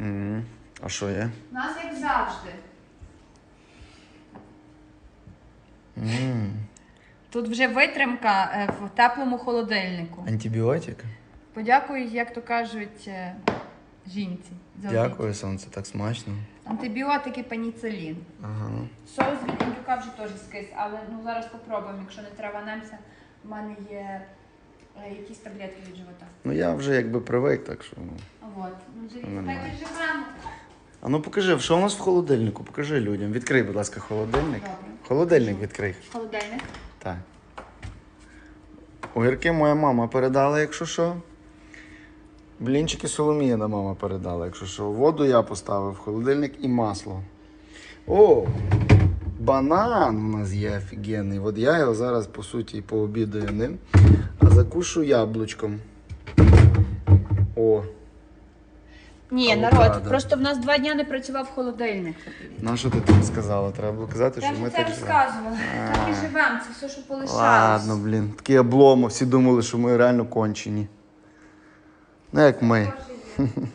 М, А що є? У нас як завжди. М, Тут вже витримка е, в теплому холодильнику. Антибіотик? Подякую, як то кажуть, е, жінці. за. Дякую, сонце, так смачно. Антибіотики, пеніцилін. Ага. Соус від індюка вже теж скис, але ну зараз попробуємо, якщо не траванемося. У мене є е, якісь таблетки від живота. Ну я вже якби привик, так що. Живемо. А ну покажи, що у нас в холодильнику? Покажи людям. Відкрий, будь ласка, холодильник. Добре. Холодильник відкрий. Холодильник. Так. Огірки моя мама передала, якщо що. Блінчики Соломіяна мама передала, якщо що. Воду я поставив, холодильник і масло. О! Банан у нас є офігенний. От я його зараз, по суті, пообідаю ним, а закушу яблучком. О, Ні, Авокадо. народ, просто в нас два дні не працював холодильник. на що ти там сказала? Треба було казати, Я що ми вже це так розказувала. Так і живемо, це все, що полишалось. Ладно, блін. Такі обломи, всі думали, що ми реально кончені. Ну, як ми. Боже, є.